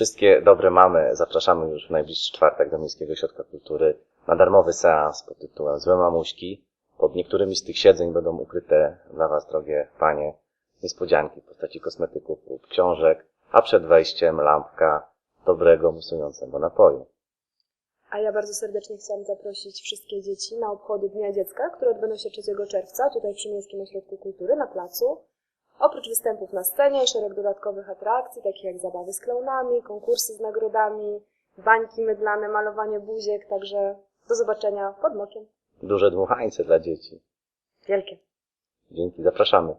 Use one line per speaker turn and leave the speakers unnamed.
Wszystkie dobre mamy zapraszamy już w najbliższy czwartek do Miejskiego Ośrodka Kultury na darmowy seans pod tytułem Złe Mamuśki. Pod niektórymi z tych siedzeń będą ukryte dla Was, drogie Panie, niespodzianki w postaci kosmetyków lub książek, a przed wejściem lampka dobrego, musującego napoju.
A ja bardzo serdecznie chciałam zaprosić wszystkie dzieci na obchody Dnia Dziecka, które odbędą się 3 czerwca tutaj przy Miejskim Ośrodku Kultury na placu. Oprócz występów na scenie, szereg dodatkowych atrakcji, takich jak zabawy z klaunami, konkursy z nagrodami, bańki mydlane, malowanie buziek, także do zobaczenia pod mokiem.
Duże dmuchańce dla dzieci.
Wielkie.
Dzięki, zapraszamy.